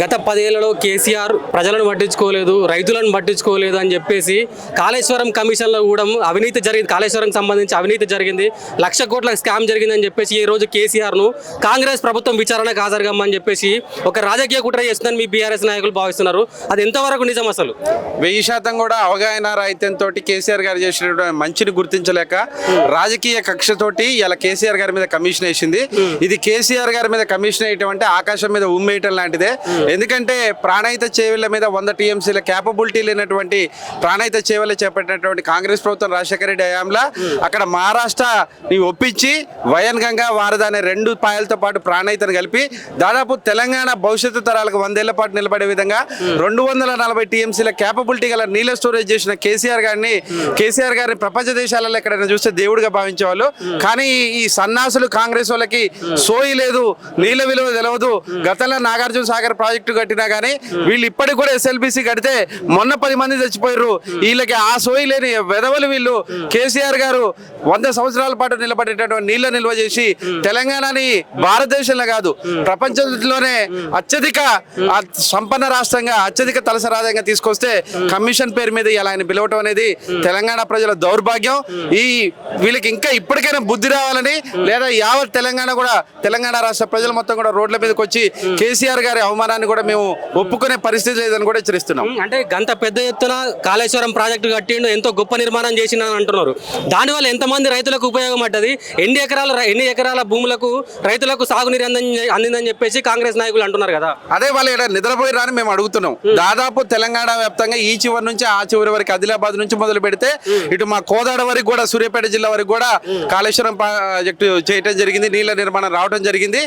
గత పదేళ్ళలో కేసీఆర్ ప్రజలను పట్టించుకోలేదు రైతులను పట్టించుకోలేదు అని చెప్పేసి కాళేశ్వరం కమిషన్లో కూడా అవినీతి జరిగింది కాళేశ్వరం సంబంధించి అవినీతి జరిగింది. లక్ష కోట్ల స్కామ్ జరిగిందని చెప్పేసి ఈ రోజు కేసీఆర్ను కాంగ్రెస్ ప్రభుత్వం విచారణకు హాజరుగమ్మని చెప్పేసి ఒక రాజకీయ కుట్ర చేస్తుందని మీ బీఆర్ఎస్ నాయకులు భావిస్తున్నారు. అది ఎంతవరకు నిజం అసలు? వెయ్యి శాతం కూడా అవగాహన రాహిత్యంతో కేసీఆర్ గారు చేసినటువంటి మంచిని గుర్తించలేక రాజకీయ కక్షతోటి ఇలా కేసీఆర్ గారి మీద కమిషన్ వేసింది. ఇది కేసీఆర్ గారి మీద కమిషన్ వేయటం అంటే ఆకాశం మీద ఉమ్మేయటం లాంటిదే. ఎందుకంటే ప్రాణహిత చేవెళ్ళ మీద వంద టీఎంసీల క్యాపబిలిటీ లేనటువంటి ప్రాణహిత చేవెళ్ళ చేపట్టినటువంటి కాంగ్రెస్ ప్రభుత్వం రాజశేఖర రెడ్డి హయాంలో అక్కడ మహారాష్ట్ర ఒప్పించి వయన్ గంగా అనే రెండు పాయలతో పాటు ప్రాణహితను కలిపి దాదాపు తెలంగాణ భవిష్యత్తు తరాలకు వందేళ్ళ పాటు నిలబడే విధంగా రెండు వందల నలభై టీఎంసీల క్యాపబిలిటీ గల నీళ్ళ స్టోరేజ్ చేసిన కేసీఆర్ గారిని కేసీఆర్ గారిని ప్రపంచ దేశాలలో ఎక్కడైనా చూస్తే దేవుడిగా భావించేవాళ్ళు. కానీ ఈ- ఈ సన్నాసులు కాంగ్రెస్ వాళ్ళకి సోయి లేదు నీళ్ళ విలువ తెలియదు గతంలో నాగార్జున సాగర్ ప్రాజెక్టు కట్టినా కానీ వీళ్ళు ఇప్పటికి కూడా ఎస్ఎల్బిసి కడితే మొన్న పది మంది చచ్చిపోయారు వీళ్ళకి ఆ సోయి లేని వెదవలు వీళ్ళు. కేసీఆర్ గారు వంద సంవత్సరాల పాటు నిలబడేటటువంటి నీళ్ళ నిల్వ చేసి తెలంగాణని భారతదేశంలో కాదు ప్రపంచంలోనే అత్యధిక సంపన్న రాష్ట్రంగా అత్యధిక తలస తీసుకొస్తే కమిషన్ పేరు మీద ఇలా ఆయన పిలవటం అనేది తెలంగాణ ప్రజల దౌర్భాగ్యం. ఈ వీళ్ళకి ఇంకా ఇప్పటికైనా బుద్ధి రావాలని లేదా యావత్ తెలంగాణ కూడా తెలంగాణ రాష్ట్ర ప్రజలు మొత్తం కూడా రోడ్ల మీదకి వచ్చి కేసీఆర్ గారి అవమానాన్ని కూడా మేము ఒప్పుకునే పరిస్థితి లేదని కూడా హెచ్చరిస్తున్నాం. అంటే గంత పెద్ద ఎత్తున కాళేశ్వరం ప్రాజెక్టు కట్టిండు ఎంతో గొప్ప నిర్మాణం చేసిన అంటున్నారు. దానివల్ల ఎంతమంది రైతులకు ఉపయోగం పడ్డది? ఎన్ని ఎకరాల ఎన్ని ఎకరాల భూములకు రైతులకు సాగునీరు అందిందని చెప్పేసి కాంగ్రెస్ నాయకులు అంటున్నారు కదా. అదే వాళ్ళు ఇక్కడ నిద్రపోయి రాని మేము అడుగుతున్నాం. దాదాపు తెలంగాణ వ్యాప్తంగా ఈ చివరి నుంచి ఆ చివరి వరకు ఆదిలాబాద్ నుంచి మొదలు పెడితే ఇటు మా కోదాడ వరకు కూడా సూర్యాపేట జిల్లా వరకు కూడా కాళేశ్వరం ప్రాజెక్టు చేయటం జరిగింది నీళ్ళ నిర్మాణం రావడం జరిగింది.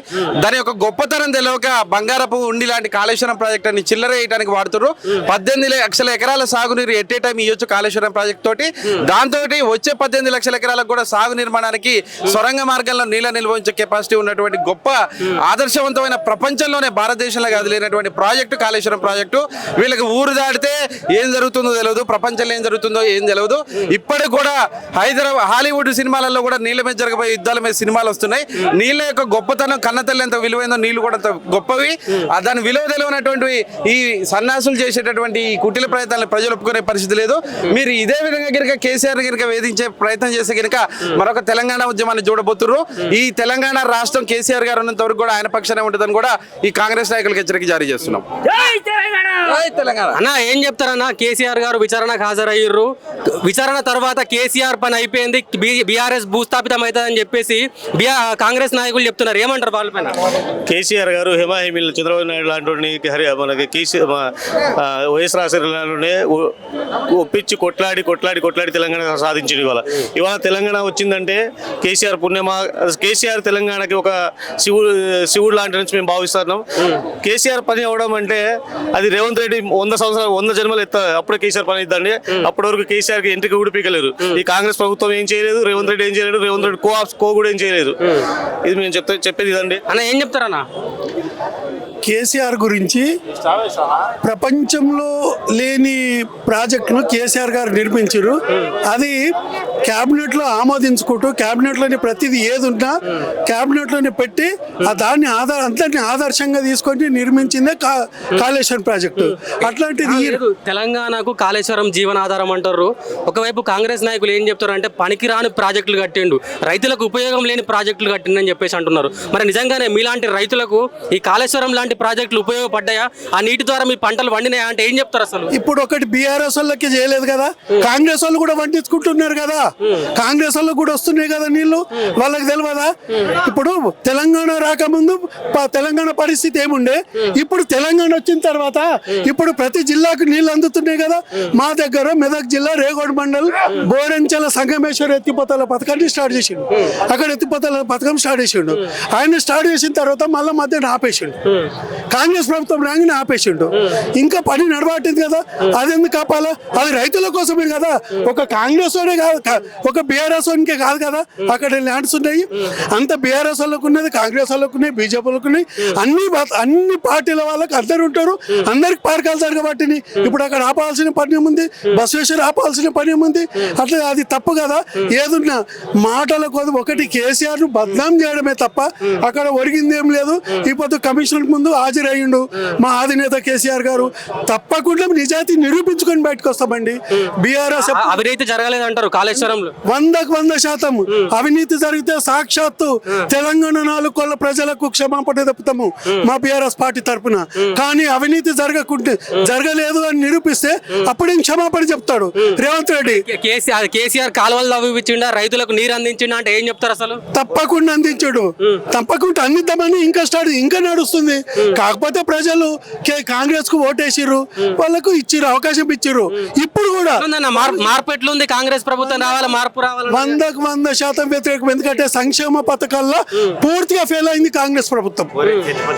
దాని యొక్క గొప్పతనం తెలియక బంగారపు ఉండి లాంటి కాళేశ్వరం ప్రాజెక్ట్ అని చిల్లర వేయడానికి వాడుతున్నారు పద్దెనిమిది లక్షల ఎకరాల సాగునీరు ఎట్ ఏ టైం ఇవ్వచ్చు కాళేశ్వరం ప్రాజెక్ట్ తోటి. దాంతో వచ్చే పద్దెనిమిది లక్షల ఎకరాలకు కూడా సాగు నిర్మాణానికి సొరంగ మార్గంలో నీళ్ళ నిల్వ ఉంచే కెపాసిటీ ఉన్నటువంటి గొప్ప ఆదర్శవంతమైన ప్రపంచంలోనే భారతదేశంలో కదిలేనటువంటి ప్రాజెక్టు కాళేశ్వరం ప్రాజెక్టు. వీళ్ళకి ఊరు దాటితే ఏం జరుగుతుందో తెలియదు ప్రపంచంలో ఏం జరుగుతుందో ఏం తెలియదు ఇప్పటికి కూడా హైదరాబాద్ హాలీవుడ్ సినిమాలలో కూడా నీళ్ళ మీద జరగబోయే యుద్ధాల మీద సినిమాలు వస్తున్నాయి. నీళ్ళ యొక్క గొప్పతనం కన్నతల్లి ఎంత విలువైందో నీళ్ళు కూడా అంత గొప్పవి. దాని విలువ తెలియనటువంటి ఈ సన్యాసులు చేసేటటువంటి ఈ కుటిల ప్రయత్నాలను ప్రజలు ఒప్పుకునే పరిస్థితి లేదు. మీరు ఇదే విధంగా కనుక కేసీఆర్ కనుక వేధించే ప్రయత్నం చేస్తే కనుక మరొక తెలంగాణ ఉద్యమాన్ని చూడబోతున్నారు ఈ తెలంగాణ రాష్ట్రం కేసీఆర్ గారు ఉన్నంత వరకు కూడా ఆయన పక్షానే ఉంటుందని కూడా ఈ కాంగ్రెస్ నాయకులకు హెచ్చరిక జారీ చేస్తున్నాం. జై తెలంగాణ! అన్న ఏం చెప్తారన్న? కేసీఆర్ గారు విచారణకు హాజరయ్యారు విచారణ తర్వాత కేసీఆర్ పని అయిపోయింది. బీఆర్ఎస్ భూస్థాపితం అవుతుందని చెప్పేసి కాంగ్రెస్ నాయకులు చెప్తున్నారు. ఏమంటారు వాళ్ళపైన కేసీఆర్ గారు హిమాహిమిల్ చంద్రబాబు నాయుడు హరి మనకి కేసీ వైఎస్ రాజశేఖరనే ఒప్పించి కొట్లాడి కొట్లాడి కొట్లాడి తెలంగాణ సాధించింది ఇవాళ. ఇవాళ తెలంగాణ వచ్చిందంటే కేసీఆర్ పుణ్యమా కేసీఆర్ తెలంగాణకి ఒక శివుడు శివుడు లాంటి నుంచి మేము భావిస్తున్నాం. కేసీఆర్ పని అవడం అంటే అది రేవంత్ రెడ్డి వంద సంవత్సరాలు వంద జన్మలు ఎత్త అప్పుడే కేసీఆర్ పని ఇద్దండి అప్పటి వరకు కేసీఆర్కి ఎంట్రీకి కూడా పీకలేరు ఈ కాంగ్రెస్ ప్రభుత్వం ఏం చేయలేదు రేవంత్ రెడ్డి ఏం చేయలేదు రేవంత్ రెడ్డి కో కో కూడా ఏం చేయలేదు. ఇది మేము చెప్తే చెప్పేది ఇదండి. అన్న ఏం చెప్తారన్న? కేసీఆర్ గురించి ప్రపంచంలో లేని ప్రాజెక్టును కేసీఆర్ గారు నిర్మించారు. అది క్యాబినెట్లో ఆమోదించుకుంటూ క్యాబినెట్లోని ప్రతిదీ ఏది ఉన్నా క్యాబినెట్లోనే పెట్టి ఆ దాన్ని ఆధార అంతటిని ఆదర్శంగా తీసుకొని నిర్మించిందే కా కాళేశ్వరం ప్రాజెక్టు. అట్లాంటిది తెలంగాణకు కాళేశ్వరం జీవనాధారం అంటారు. ఒకవైపు కాంగ్రెస్ నాయకులు ఏం చెప్తారు అంటే పనికిరాని ప్రాజెక్టులు కట్టిండు. రైతులకు ఉపయోగం లేని ప్రాజెక్టులు కట్టిండని చెప్పేసి అంటున్నారు. మరి నిజంగానే మీలాంటి రైతులకు ఈ కాళేశ్వరం లాంటి ప్రాజెక్టులు ఉపయోగపడ్డాయా? ఆ నీటి ద్వారా మీ పంటలు వండినాయా అంటే ఏం చెప్తారు అసలు? ఇప్పుడు ఒకటి బీఆర్ఎస్ వాళ్ళకి చేయలేదు కదా. కాంగ్రెస్ వాళ్ళు కూడా వండించుకుంటున్నారు కదా. కాంగ్రెస్ వాళ్ళకి కూడా వస్తున్నాయి కదా నీళ్ళు వాళ్ళకి తెలియదా ఇప్పుడు తెలంగాణ రాకముందు తెలంగాణ పరిస్థితి ఏముండే? ఇప్పుడు తెలంగాణ వచ్చిన తర్వాత ఇప్పుడు ప్రతి జిల్లాకు నీళ్ళు అందుతున్నాయి కదా. మా దగ్గర మెదక్ జిల్లా రేగోడ్ మండల్ బోరెంచల సంగమేశ్వర ఎత్తిపోతల పథకాన్ని స్టార్ట్ చేసిండు. అక్కడ ఎత్తిపోతల పథకం స్టార్ట్ చేసిండు. ఆయన స్టార్ట్ చేసిన తర్వాత మళ్ళీ మధ్యన ఆపేసిండు. కాంగ్రెస్ ప్రభుత్వం రాగానే ఆపేసిండు. ఇంకా పని నడబట్టింది కదా. అది ఎందుకు కాపాలా అది రైతుల కోసమే కదా. ఒక కాంగ్రెస్ వాడే కాదు. ఒక బీఆర్ఎస్ వానికే కాదు కదా? అక్కడ ల్యాండ్స్ ఉన్నాయి. అంత బీఆర్ఎస్ వాళ్ళకు ఉన్నది కాంగ్రెస్ వాళ్ళకు ఉన్నాయి బీజేపీ వాళ్ళకు ఉన్నాయి. అన్ని అన్ని పార్టీల వాళ్ళకి అందరు ఉంటారు. అందరికి పార్కాలు జరగబట్టి ఇప్పుడు అక్కడ ఆపాల్సిన పని ఏముంది? బసవేశ్వర ఆపాల్సిన పని ఏముంది? అట్లా అది తప్పు కదా? ఏదున్నా మాటల కొద్ది ఒకటి కేసీఆర్ను బద్నాం చేయడమే తప్ప అక్కడ ఒరిగింది ఏం లేదు. ఇప్పుడు కమిషనర్ ముందు హాజరయ్యిండు మా అధినేత కేసీఆర్ గారు. తప్పకుండా నిజాయితీ నిరూపించుకొని బయటకు వస్తామండి. బీఆర్ఎస్ అవినీతి జరగలేదు అంటారు వందకు వంద శాతం అవినీతి జరిగితే సాక్షాత్తు తెలంగాణ నాలుగు ప్రజలకు క్షమాపణ చెప్తాము మా బీఆర్ఎస్ పార్టీ తరపున. కానీ అవినీతి జరగకుంటే జరగలేదు అని నిరూపిస్తే అప్పుడేం క్షమాపణ చెప్తాడు? రేవంత్ రెడ్డి. కేసీఆర్ కేసీఆర్ కాలువలు తవ్విపించిండా? రైతులకు నీరు అందించిండా అంటే ఏం చెప్తారు అసలు? తప్పకుండా అందించాడు. తప్పకుండా అందిద్దామని ఇంకా స్టార్ట్ ఇంకా నడుస్తుంది. కాకపోతే ప్రజలు కే- కాంగ్రెస్కు ఓటేసిర్రు వాళ్ళకు ఇచ్చిర్రు అవకాశం ఇచ్చిర్రు. ఇప్పుడు కూడా. మార్పు ఎట్లుంది కాంగ్రెస్ ప్రభుత్వం రావాలి మార్పు రావాలి వందకు వంద శాతం వ్యతిరేకం. ఎందుకంటే సంక్షేమ పథకాల్లో పూర్తిగా ఫెయిల్ అయింది కాంగ్రెస్ ప్రభుత్వం.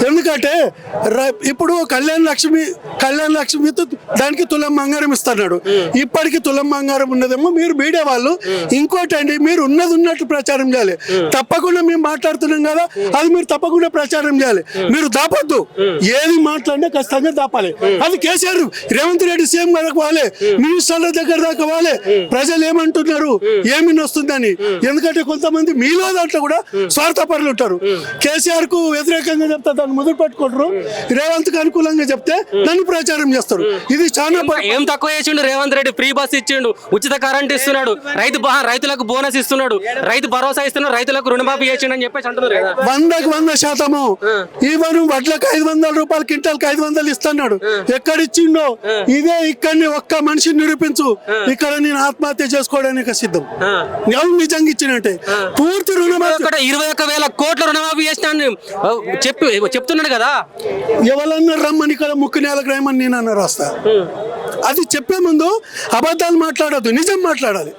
ఎందుకంటే ర- ఇప్పుడు కళ్యాణ లక్ష్మి కళ్యాణ లక్ష్మి తు- దానికి తులం బంగారం ఇస్తున్నాడు. ఇప్పటికి తులం బంగారం ఉన్నదేమో మీరు మీడియా వాళ్ళు. ఇంకోటి అండి మీరు ఉన్నది ఉన్నట్టు ప్రచారం చేయాలి. తప్పకుండా మేము మాట్లాడుతున్నాం కదా అది మీరు తప్పకుండా ప్రచారం చేయాలి. మీరు దాపొద్దు. ఏది మాట్లాడినా ఖచ్చితంగా దాపాలి. అది కేసీఆర్ రేవంత్ రెడ్డి సీఎం గారికి వాలి మినిస్టర్ల దగ్గర దాకా వాలి ప్రజలు ఏమంటున్నారు ఏమి వస్తుందని ఎందుకంటే కొంతమంది మీలో దాంట్లో కూడా స్వార్థపరులు ఉంటారు కేసీఆర్కు వ్యతిరేకంగా చెప్తే దాన్ని మొదలు పెట్టుకుంటారు. రేవంత్కి అనుకూలంగా చెప్తే దాన్ని ప్రచారం చేస్తారు. ఇది చాలా ఏం తక్కువ చేసిండు రేవంత్ రెడ్డి? ఫ్రీ బస్ ఇచ్చిండు. ఉచిత కరెంట్ ఇస్తున్నాడు. రైతు రైతులకు బోనస్ ఇస్తున్నాడు. రైతు భరోసా ఇస్తున్నాడు. రైతులకు రుణమాఫీ చేసిండు అని చెప్పేసి అంటున్నారు కదా. వందకు వంద శాతము. ఈవెన్ వడ్లకు ఐదు వందల రూపాయలు క్వింటాల్కి ఐదు వందలు ఇస్తున్నాడు. ఎక్కడ ఇచ్చిండో ఇదే ఇక్కడిని ఒక్క మనిషిని నిరూపించు ఇక్కడ నేను ఆత్మహత్య చేసుకోవడానికి సిద్ధం. ఎవరు నిజంగా ఇచ్చినట్టే? పూర్తి రుణమాఫీ. ఇరవై ఒక్క వేల కోట్ల రుణమాఫీ చేసిన చెప్పి చెప్తున్నాడు కదా. ఎవరన్నా రమ్మని ఇక్కడ ముక్కు నేలకు రాయమని నేను అన్న రాస్తా. అది చెప్పే ముందు అబద్ధాలు మాట్లాడద్దు నిజం మాట్లాడాలి.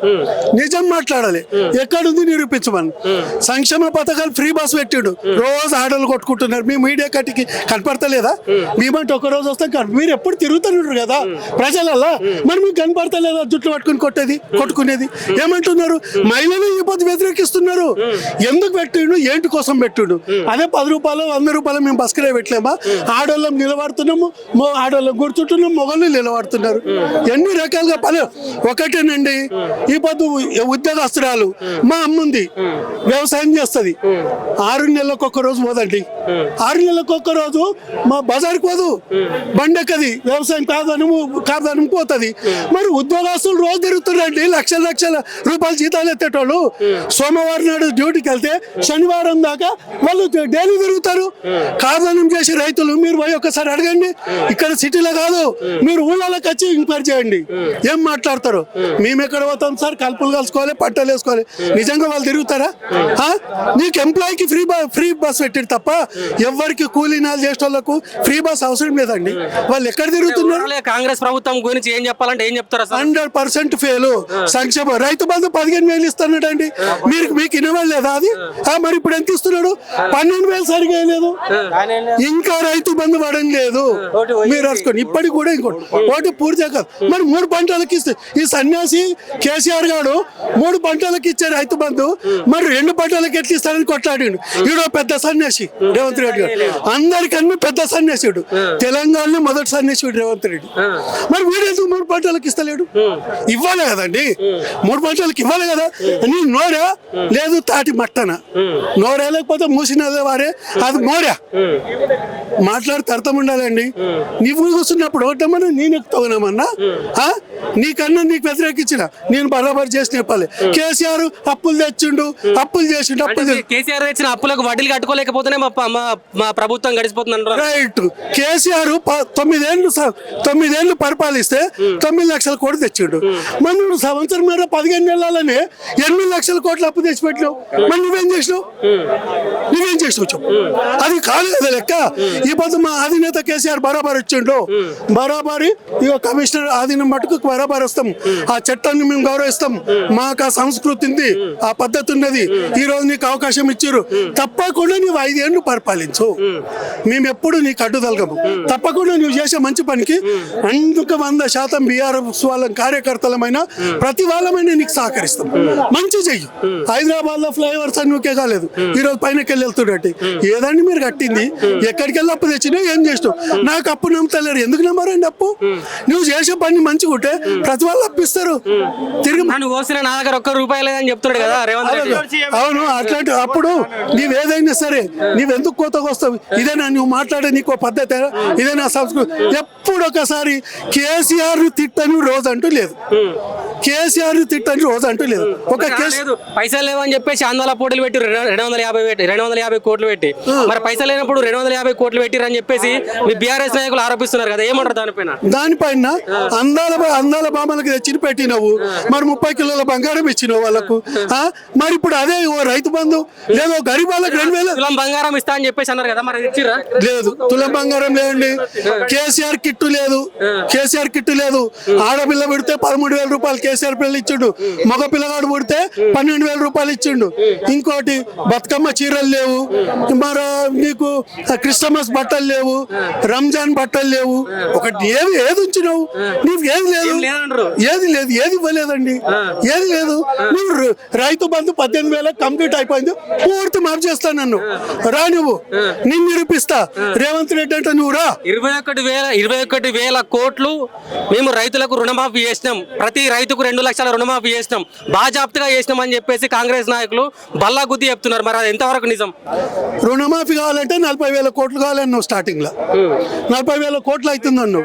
నిజం మాట్లాడాలి. ఎక్కడుంది నిరూపించమని. సంక్షేమ పథకాలు ఫ్రీ బస్ పెట్టిండు. రోజు ఆటలు కొట్టుకుంటున్నారు. మీ మీడియా కట్టికి కనపడతలేదా? మేమంటే ఒక రోజు వస్తాం మీరు ఎప్పుడు తిరుగుతున్నారు కదా? ప్రజలల్లా మరి మీకు కనపడతలేదా జుట్లు పట్టుకుని కొట్టేది కొట్టుకునేది. ఏమంటున్నారు? మహిళలు ఈ పొద్దు వ్యతిరేకిస్తున్నారు. ఎందుకు పెట్టిండు? ఏంటి కోసం పెట్టిండు? అదే పది రూపాయలు వంద రూపాయలు మేము బస్కరే పెట్టలేమా? ఆడోళ్ళం నిలబడుతున్నాము ఆడవాళ్ళం కూర్చుంటున్నాము కూర్చుంటున్నాం మొగళ్ళు నిలబడుతున్నారు. ఎన్ని రకాలుగా పని? ఒకటేనండి ఈ పొద్దు ఉద్యోగస్తురాలు. మా అమ్ముంది వ్యవసాయం చేస్తుంది. ఆరు నెలలకు ఒక్క రోజు పోదండి. ఆరు నెలలకు ఒక్క రోజు మా బజార్కి పోదు. బండెక్కది వ్యవసాయం కాదని కాదని పోతుంది. మరి ఉద్యోగస్తులు రోజు తిరుగుతున్నారండి. లక్షల లక్షల రూపాయలు జీతాలు ఎత్తేటోళ్ళు. సోమవారం నాడు డ్యూటీకి వెళ్తే శనివారం దాకా వాళ్ళు డైలీ తిరుగుతారు. కాదనం చేసే రైతులు మీరు పోయి ఒకసారి అడగండి. ఇక్కడ సిటీలో కాదు మీరు ఊళ్ళలోకి వచ్చి ఎంక్వైరీ చేయండి. ఏం మాట్లాడతారు? మేము ఎక్కడ పోతాం సార్? కలుపులు కలుసుకోవాలి పట్టలు వేసుకోవాలి. నిజంగా వాళ్ళు తిరుగుతారా? ఆ? నీకు ఎంప్లాయీకి ఫ్రీ బస్ ఫ్రీ బస్ పెట్టారు తప్ప ఎవరికి కూలీనాలు చేసే వాళ్ళకు ఫ్రీ బస్ అవసరం లేదండి. వాళ్ళు ఎక్కడ తిరుగుతున్నారు? కాంగ్రెస్ ప్రభుత్వం గురించి ఏం చెప్పాలంటే ఏం చెప్తారు హండ్రెడ్ పర్సెంట్ ఫెయిల్. సంక్షేమ. రైతు బంధు పదిహేను వేలు ఇస్తున్నాడండి. మీరు మీకు వినవలేదా అది? మరి ఇప్పుడు ఎంత ఇస్తున్నాడు? పన్నెండు వేలు సరిగా లేదు. ఇంకా రైతు బంధు పడడం లేదు. మీరు రాసుకోండి. ఇప్పటికి కూడా ఇంకోటి ఒకటి పూర్తి కాదు. మరి మూడు పంటలకు ఇస్తే ఈ సన్యాసి కేసీఆర్ గారు మూడు పంటలకు ఇచ్చే రైతు బంధు మరి రెండు పంటలకు ఎట్లా ఇస్తారని కొట్లాడిండు. ఈడో పెద్ద సన్యాసి రేవంత్ రెడ్డి గారు. అందరికన్నా పెద్ద సన్యాసిడు. తెలంగాణలో మొదటి సన్యాసిడు రేవంత్ రెడ్డి. మరి వీడు ఎందుకు మూడు పంటలకు ఇస్తలేడు ఇవ్వాలి కదండి. మూడు పంటలకు ఇవ్వాలి కదా. నీ నోరా? లేదు తాటి మట్టన. నోరా లేకపోతే మూసినదే వారే? అది మోరా మాట్లాడితే అర్థం ఉండాలండి. నువ్వు కూర్చున్నప్పుడు ఒకటమన్నా నేను ఎక్కుతావునమన్నా ఆ? నీకన్నా నీకు వ్యతిరేకించిన. నేను బరాబర్ చేసి చెప్పాలి. కేసీఆర్ అప్పులు తెచ్చిండు. అప్పులు చేసిండు అప్పులు కేసీఆర్ తెచ్చిన అప్పులకు వడ్డీలు కట్టుకోలేకపోతేనే మా ప్రభుత్వం గడిచిపోతుంది రైట్. కేసీఆర్ తొమ్మిదేళ్ళు తొమ్మిదేళ్ళు పరిపాలిస్తే తొమ్మిది లక్షల కోట్లు తెచ్చిండు. మరి నువ్వు సంవత్సరం మీద పదిహేను నెలలనే ఎనిమిది లక్షల కోట్లు అప్పు తెచ్చిపెట్టినావు. మరి నువ్వేం చేసినావు? నువ్వేం చేసినావు చెప్పు. అది కాదు కదా లెక్క. ఈ పొద్దు మా అధినేత కేసీఆర్ బరాబర్ ఇచ్చిండు. బరాబరి ఇక కమిషనర్ ఆధీనం మటుకు బరాబర్ వస్తాం. ఆ చట్టాన్ని మేము గౌరవిస్తాం. మాకు ఆ సంస్కృతి ఉంది ఆ పద్ధతి ఉన్నది. ఈ రోజు నీకు అవకాశం ఇచ్చారు తప్పకుండా నువ్వు ఐదేళ్ళు పరిపాలించు. మేము ఎప్పుడు నీకు అడ్డు తలగము తప్పకుండా నువ్వు చేసే మంచి పనికి అందుకు వంద శాతం బీఆర్ఎస్ వాళ్ళ కార్యకర్తలమైన ప్రతి వాళ్ళమైన నీకు సహకరిస్తాం. మంచి చెయ్యి. హైదరాబాద్లో ఫ్లైఓవర్స్ అని నువ్వుకే కాలేదు. ఈ రోజు వెళ్ళి వెళ్తున్నట్టు ఏదండి మీరు కట్టింది? ఎక్కడికి వెళ్ళి అప్పు తెచ్చినా ఏం చేసినావు? నాకు అప్పు నమ్ముతలేరు. ఎందుకు నమ్మారండి అప్పు? నువ్వు చేసే పని మంచిగా ఉంటే ప్రతి వాళ్ళు అప్పిస్తారు. తిరిగి కోసిన నా దగ్గర ఒక్క రూపాయి లేదని చెప్తున్నాడు కదా అవును. అట్లాంటి అప్పుడు నీవేదైనా సరే నీవెందుకు కోతకు వస్తావు? ఇదేనా నువ్వు మాట్లాడే నీకు పద్ధతి? ఇదేనా సంస్కృతి ఎప్పుడు ఒకసారి కేసీఆర్ తిట్టని రోజు అంటూ లేదు. కేసీఆర్ తిట్టని రోజు అంటూ లేదు. ఒక కేసు పైసలు లేవని చెప్పేసి ఆందోళన పోటీలు పెట్టి రెండు వందల యాభై పెట్టి రెండు వందల యాభై కోట్లు పెట్టి. మరి పైసలు లేనప్పుడు రెండు వందల యాభై కోట్లు పెట్టిరని చెప్పేసి మీ బీఆర్ఎస్ నాయకులు ఆరోపిస్తున్నారు కదా. ఏమంటారు దానిపైన? దానిపైన అందాల అందాల బామలకి తెచ్చి పెట్టినవు. మరి ముప్పై కిలోల బంగారం ఇచ్చినావు వాళ్ళకు? మరి ఇప్పుడు అదే ఓ రైతు బంధు లేదో గరీబ్ వాళ్ళకి రెండు వేల. తులం బంగారం ఇస్తా అని చెప్పేసి అన్నారు కదా. మరి అది ఇచ్చిర్రా? లేదు. తులం బంగారం లేదండి. కేసీఆర్ కిట్టు లేదు. కేసీఆర్ కిట్టు లేదు. ఆడపిల్ల పుడితే పదమూడు వేల రూపాయలు కేసీఆర్ పిల్లలు ఇచ్చిండు. మగ పిల్లగాడు పుడితే పన్నెండు వేల రూపాయలు ఇచ్చిండు. ఇంకోటి బతుకమ్మ చీరలు లేవు. మరి నీకు క్రిస్టమస్ బట్టలు లేవు. రంజాన్ బట్టలు లేవు. ఒకటి ఏది ఏది ఉంచినావు? నీకు ఏది లేదు. ఏది లేదు ఏది ఇవ్వలేదండి. ఏది లేదు. నువ్వు రైతు బంధు పద్దెనిమిది వేల కంప్లీట్ అయిపోయింది. పూర్తి మాఫ్ చేస్తాను నన్ను. రా నువ్వు. నిన్ను నిరూపిస్తా. రేవంత్ రెడ్డి అంటే నువ్వు రా. ఇరవై ఒకటి వేల ఇరవై ఒకటి వేల కోట్లు మేము రైతులకు రుణమాఫీ చేసినాం. ప్రతి రైతుకు రెండు లక్షల రుణమాఫీ చేసినాం. బాజాప్తగా చేసినాం అని చెప్పేసి కాంగ్రెస్ నాయకులు బల్లా గుద్ది చెప్తున్నారు. మరి అది ఎంతవరకు నిజం? రుణమాఫీ కావాలంటే నలభై వేల కోట్లు కావాలన్నావు స్టార్టింగ్లో నలభై వేల కోట్లు అవుతుంది అన్నావు.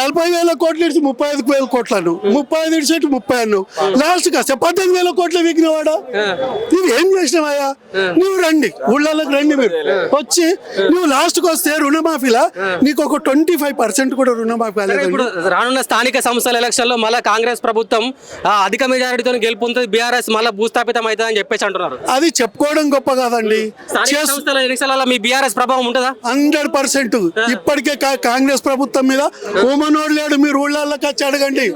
నలభై వేల కోట్లు ఇడిచి ముప్పై ఐదు వేల కోట్లు అన్నావు. ముప్పై ఐదు ఇడిచి ముప్పై అన్నావు. లాస్ట్ కాస్త పద్దెనిమిది వేల కోట్లు వీగినవాడా నువ్వు ఏం చేసినావయ్యా? నువ్వు రండి. ఊళ్ళలోకి రండి మీరు. వచ్చి నువ్వు లాస్ట్కి వస్తే రుణమాఫీలా? నీకు ఒక ట్వంటీ ఫైవ్ పర్సెంట్ కూడా రుణమాఫీ రానున్న స్థానిక సంస్థల ఎలక్షన్లో మళ్ళీ కాంగ్రెస్ ప్రభుత్వం అధిక మెజారిటీతో గెలుపొందుతుంది బీఆర్ఎస్ మళ్ళీ భూస్థాపితం అవుతుంది అని చెప్పేసి అంటున్నారు. అది చెప్పుకోవడం గొప్ప కాదండి. సంస్థల మీ బీఆర్ఎస్ ప్రభావం ఉంటుందా? Hundred percent. ఇప్పటికే కా- కాంగ్రెస్ ప్రభుత్వం మీద ఊమనోడు లేడు మీరు ఊళ్ళలోకి వచ్చి అడగండి.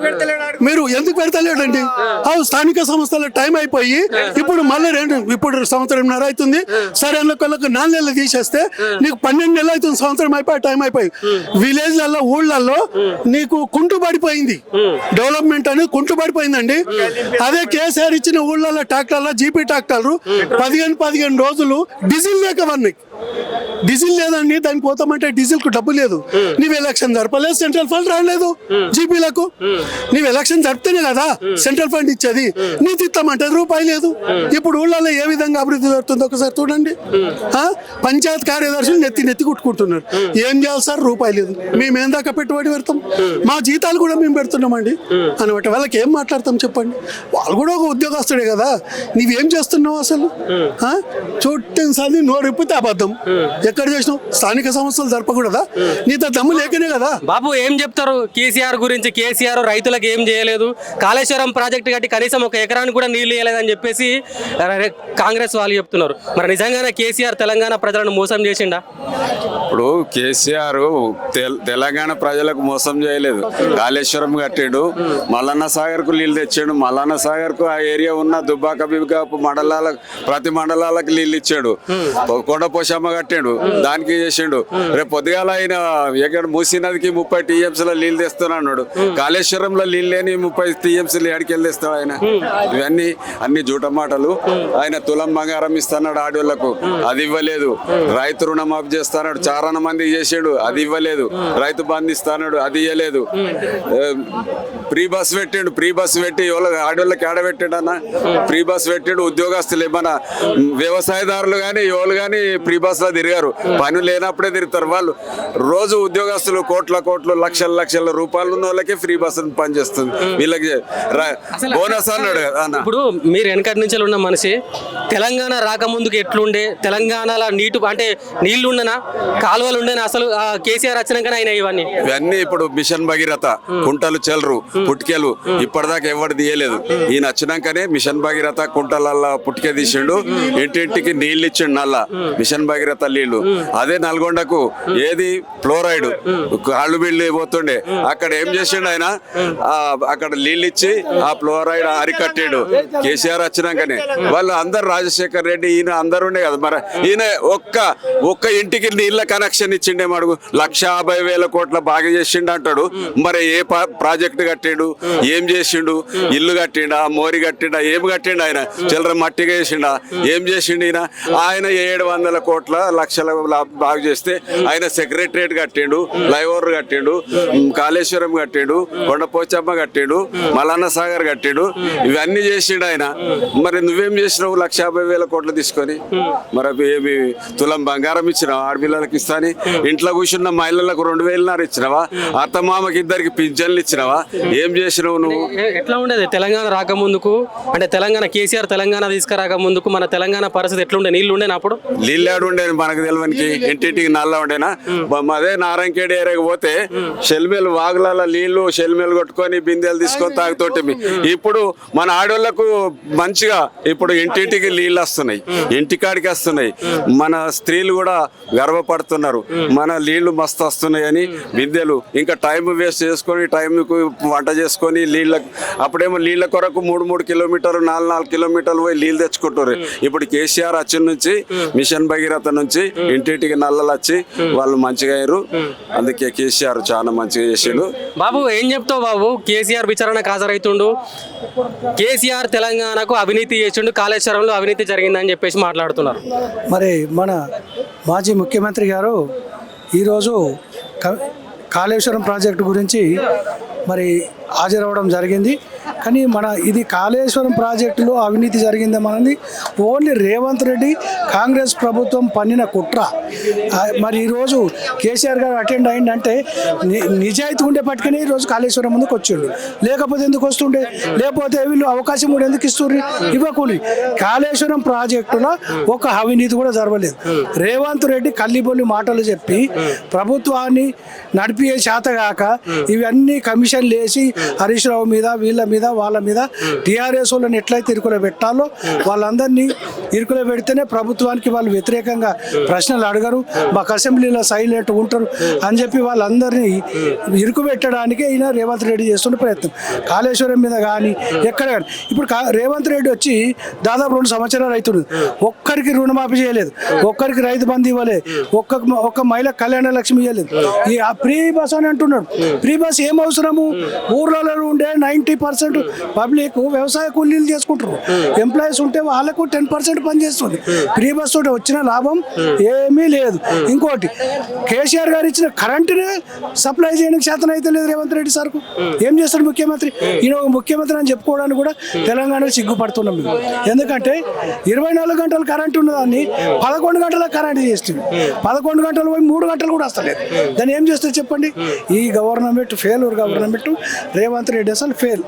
మీరు ఎందుకు పెడతలేడండి? అవు స్థానిక సంస్థల టైం అయిపోయి ఇప్పుడు మళ్ళీ రెండు ఇప్పుడు సంవత్సరంన్నర అవుతుంది. సరే అన్నకొల్లకు నాలుగు నెలలు తీసేస్తే నీకు పన్నెండు నెలలు అవుతుంది సంవత్సరం అయిపోయి టైం అయిపోయి. విలేజ్లలో ఊళ్ళల్లో నీకు కుంటు పడిపోయింది. డెవలప్మెంట్ అనేది కుంటు పడిపోయిందండి అదే కేసీఆర్ ఇచ్చిన ఊళ్ళల్లో ట్రాక్టర్ల జీపీ ట్రాక్టర్లు పదిహేను పదిహేను రోజులు డీజిల్ లేక డీజిల్ లేదండి దానికి పోతామంటే డీజిల్కు డబ్బు లేదు. నీవు ఎలక్షన్ జరపలేదు సెంట్రల్ ఫండ్ రాలేదు. జీపీలకు. నీవు ఎలక్షన్ జరిపితేనే కదా సెంట్రల్ ఫండ్ ఇచ్చేది. నీ తిత్తామంటే రూపాయి లేదు. ఇప్పుడు ఊళ్ళలో ఏ విధంగా అభివృద్ధి జరుగుతుందో ఒకసారి చూడండి? పంచాయత్ కార్యదర్శులు నెత్తి నెత్తి కుట్టుకుంటున్నారు. ఏం చేయాలి సార్? రూపాయి లేదు. మేము. ఏం దాకా పెట్టుబడి పెడతాం? మా జీతాలు కూడా మేము పెడుతున్నామండి. అనమాట వాళ్ళకి ఏం మాట్లాడతాం చెప్పండి. వాళ్ళు కూడా ఒక ఉద్యోగస్తుడే కదా. నీవేం చేస్తున్నావు అసలు? ఆ? చుట్టిన సాది నోరు ఇప్పితే అబద్ధం. ఎక్కడ చేసినావు? స్థానిక సంస్థలు జరపకూడదా? నీతో దమ్ము లేకనే కదా? బాబు ఏం చెప్తారు? కేసీఆర్ గురించి కేసీఆర్ రైతులకు ఏం చేయలేదు. కాళేశ్వరం ప్రాజెక్టు కట్టి కనీసం ఒక ఎకరానికి కూడా నీళ్ళు ఇవ్వలేదని చెప్పేసి కాంగ్రెస్ వాళ్ళు చెప్తున్నారు. మరి నిజంగానే కేసీఆర్ తెలంగాణ ప్రజలను మోసం చేసిండా? ఇప్పుడు కేసీఆర్ తెల్- తెలంగాణ ప్రజలకు మోసం చేయలేదు. కాళేశ్వరం కట్టాడు మల్లన్న సాగర్కు నీళ్ళు తెచ్చాడు మల్లన్న సాగర్కు ఆ ఏరియా ఉన్న దుబ్బాక బిబ్కాపు మండలాలకు ప్రతి మండలాలకు నీళ్ళు ఇచ్చాడు. కొండ పోషమ్మ కట్టాడు. దానికి చేసిండు? రేపు పొద్దుగాల ఆయన ఎక్కడ మూసీ నదికి ముప్పై టీఎంసీలో నీళ్ళు తెస్తున్నాడు కాళేశ్వరంలో నీళ్ళు లేని ముప్పై టీఎంసీలు ఎక్కడికి వెళ్ళి తెస్తాడు ఆయన? ఇవన్నీ అన్ని జూట మాటలు. ఆయన తులం బంగారం ఇస్తున్నాడు ఆడోళ్ళకు అది ఇవ్వలేదు. రైతు రుణమాఫీ చేస్తున్నాడు. చారణ మంది చేసాడు. అది ఇవ్వలేదు. రైతు బంధు ఇస్తున్నాడు. అది ఇవ్వలేదు ప్రీ బస్ పెట్టిండు. ప్రీ బస్ పెట్టి ఎవరు ఆడోళ్ళకి ఆడ పెట్టాడు అన్న ప్రీ బస్ పెట్టాడు. ఉద్యోగస్తులు ఏమన్నా వ్యవసాయదారులు కానీ ఎవరు కానీ ప్రీ బస్లో తిరిగారు పని లేనప్పుడే తిరుగుతారు. వాళ్ళు రోజు ఉద్యోగస్తులు కోట్ల కోట్లు లక్షల లక్షల రూపాయలు ఉన్న వాళ్ళకి ఫ్రీ బస్ పనిచేస్తుంది వీళ్ళకి బోనస్ అన్నాడు ఇప్పుడు మీరు వెనకటి నుంచి ఉన్న మనిషి తెలంగాణ రాకముందుకు ఎట్లుండే తెలంగాణలో నీటు అంటే నీళ్ళు ఉండనా కాలువలు ఉండేనా? అసలు కేసీఆర్ వచ్చినాకనే అయినా ఇవన్నీ. ఇవన్నీ ఇప్పుడు మిషన్ భగీరథ కుంటలు చెలరు పుట్కెలు ఇప్పటిదాకా ఎవరు తీయలేదు. ఈయన వచ్చినాకనే మిషన్ భగీరథ కుంటలల్లా పుట్టిక తీసిండు ఇంటింటికి నీళ్ళు ఇచ్చిండు నల్ల. మిషన్ భగీరథ నీళ్ళు అదే నల్గొండకు ఏది ఫ్లోరైడ్ కాళ్ళు బిల్లి పోతుండే. అక్కడ ఏం చేసిండు ఆయన? అక్కడ నీళ్ళు ఇచ్చి ఆ ఫ్లోరైడ్ అరికట్టాడు. కేసీఆర్ వచ్చినాకనే. వాళ్ళు అందరు రాజశేఖర్ రెడ్డి ఈయన అందరు ఉండే కదా మరి. ఈయన ఒక్క ఒక్క ఇంటికి నీళ్ళ కనెక్షన్ ఇచ్చిండే మడుగు. లక్ష యాభై వేల కోట్ల బాగా చేసిండు అంటాడు. మరి ఏ పా- ప్రాజెక్ట్ కట్టిండు? ఏం చేసిండు? ఇల్లు కట్టిండా? మోరి కట్టిండా? ఏం కట్టిండు ఆయన? చిల్లర మట్టిగా వేసిండా? ఏం చేసిండు ఈయన? ఆయన ఏడు వందల కోట్ల లక్షల లా- బాగు చేస్తే ఆయన సెక్రటరియట్ కట్టిండు ఫ్లైఓవర్ కట్టిండు కాళేశ్వరం కట్టిండు కొండపోచమ్మ కట్టిండు మలన్న సాగర్ కట్టిండు. ఇవన్నీ చేసిండు ఆయన. మరి నువ్వేం చేసినావు లక్ష యాభై వేల కోట్లు తీసుకొని? మరి ఏమి తులం బంగారం ఇచ్చినావా? ఆడపిల్లలకి ఇస్తాని? ఇంట్లో కూర్చున్న మహిళలకు రెండు వేలున్నర ఇచ్చినావా? అత్తమామకి ఇద్దరికి పింఛన్లు ఇచ్చినావా? ఏం చేసినావు నువ్వు? ఎట్లా ఉండేది? తెలంగాణ రాకముందుకు అంటే తెలంగాణ కేసీఆర్ తెలంగాణ తీసుకురాక ముందుకు మన తెలంగాణ పరిస్థితి ఎట్లుండే? నీళ్ళు ఉండేనా అప్పుడు? నీళ్ళాడు ఉండేది మనకు తెలియనికి ఇంటింటికి నల్ల ఉండేనా? అదే నారాయణఖేడ్ ఏరియాకి పోతే షెల్మేలు వాగులలో నీళ్ళు షెల్మేలు కొట్టుకొని బిందెలు తీసుకొని తాగుతోటి ఇప్పుడు మన ఆడోళ్ళకు మంచిగా ఇప్పుడు ఇంటింటికి నీళ్ళు వస్తున్నాయి. ఇంటికాడికి వస్తున్నాయి. మన స్త్రీలు కూడా గర్వపడుతున్నారు. మన నీళ్ళు మస్తు వస్తున్నాయి అని బిందెలు. ఇంకా టైం వేస్ట్ చేసుకొని టైంకు వంట చేసుకొని నీళ్ళ అప్పుడేమో నీళ్ళ కొరకు మూడు మూడు కిలోమీటర్లు నాలుగు నాలుగు కిలోమీటర్లు పోయి నీళ్ళు తెచ్చుకుంటారు ఇప్పుడు కేసీఆర్ వచ్చిన నుంచి మిషన్ భగీరథ నుంచి ఇంటింటికి నల్లలు వచ్చి వాళ్ళు మంచిగా అయ్యారు. అందుకే కేసీఆర్ చాలా మంచిగా చేసిండు. బాబు ఏం చెప్తావు బాబు? కేసీఆర్ విచారణకు హాజరైతుండు. కేసీఆర్ తెలంగాణకు అవినీతి చేసిండు. కాళేశ్వరంలో అవినీతి జరిగిందని చెప్పేసి మాట్లాడుతున్నారు. మరి మన మాజీ ముఖ్యమంత్రి గారు ఈరోజు క- కాళేశ్వరం ప్రాజెక్టు గురించి మరి హాజరవ్వడం జరిగింది. కానీ మన ఇది కాళేశ్వరం ప్రాజెక్టులో అవినీతి జరిగిందేమన్నది ఓన్లీ రేవంత్ రెడ్డి కాంగ్రెస్ ప్రభుత్వం పన్నిన కుట్ర. మరి ఈరోజు కేసీఆర్ గారు అటెండ్ అయిందంటే ని- నిజాయితీ ఉండే పట్టుకుని ఈరోజు కాళేశ్వరం ముందుకు వచ్చిండు. లేకపోతే ఎందుకు వస్తుండే? లేకపోతే వీళ్ళు అవకాశం కూడా ఎందుకు ఇస్తుండ్రు? ఇవ్వకూడదు కాళేశ్వరం ప్రాజెక్టులో ఒక అవినీతి కూడా జరగలేదు. రేవంత్ రెడ్డి కల్లిబొల్లి మాటలు చెప్పి ప్రభుత్వాన్ని నడిపే శాతగాక ఇవన్నీ కమిషన్లు వేసి హరీష్ రావు మీద వీళ్ళ మీద వాళ్ళ మీద టీఆర్ఎస్ వాళ్ళని ఎట్లయితే ఇరుకులో పెట్టాలో వాళ్ళందరినీ ఇరుకులో పెడితేనే ప్రభుత్వానికి వాళ్ళు వ్యతిరేకంగా ప్రశ్నలు అడగరు మాకు అసెంబ్లీలో సైలెంట్ ఉంటారు అని చెప్పి వాళ్ళందరినీ ఇరుకు పెట్టడానికి ఈయన రేవంత్ రెడ్డి చేస్తున్న ప్రయత్నం. కాళేశ్వరం మీద కానీ ఎక్కడ కానీ. ఇప్పుడు రేవంత్ రెడ్డి వచ్చి దాదాపు రెండు సంవత్సరాలు అవుతుంది. ఒక్కరికి రుణమాఫీ చేయలేదు. ఒక్కరికి రైతు బంధు ఇవ్వలేదు. ఒక్క ఒక్క మహిళ కళ్యాణ లక్ష్మి ఇవ్వలేదు. ఈ ఆ ప్రీ బస్ అని అంటున్నాడు. ప్రీ బస్ ఏం అవసరము? ఊర్లలో ఉండే నైంటీ పర్సెంట్ పబ్లిక్ వ్యవసాయ కూలీలు చేసుకుంటారు. ఎంప్లాయీస్ ఉంటే వాళ్ళకు టెన్ పర్సెంట్ పనిచేస్తుంది ఫ్రీ బస్ తోటి వచ్చిన లాభం ఏమీ లేదు. ఇంకోటి కేసీఆర్ గారు ఇచ్చిన కరెంటుని సప్లై చేయడానికి శాతం అయితే లేదు రేవంత్ రెడ్డి సార్కు. ఏం చేస్తాడు ముఖ్యమంత్రి? ఈయన ఒక ముఖ్యమంత్రి అని చెప్పుకోవడానికి కూడా తెలంగాణలో సిగ్గుపడుతున్నాం మేము. ఎందుకంటే ఇరవై నాలుగు గంటలు కరెంట్ ఉన్నదాన్ని పదకొండు గంటల కరెంట్ చేస్తుంది. పదకొండు గంటలు పోయి మూడు గంటలు కూడా వస్తలేదు. దాన్ని ఏం చేస్తారు చెప్పండి? ఈ government fail government Revanth Reddy అసలు ఫెయిల్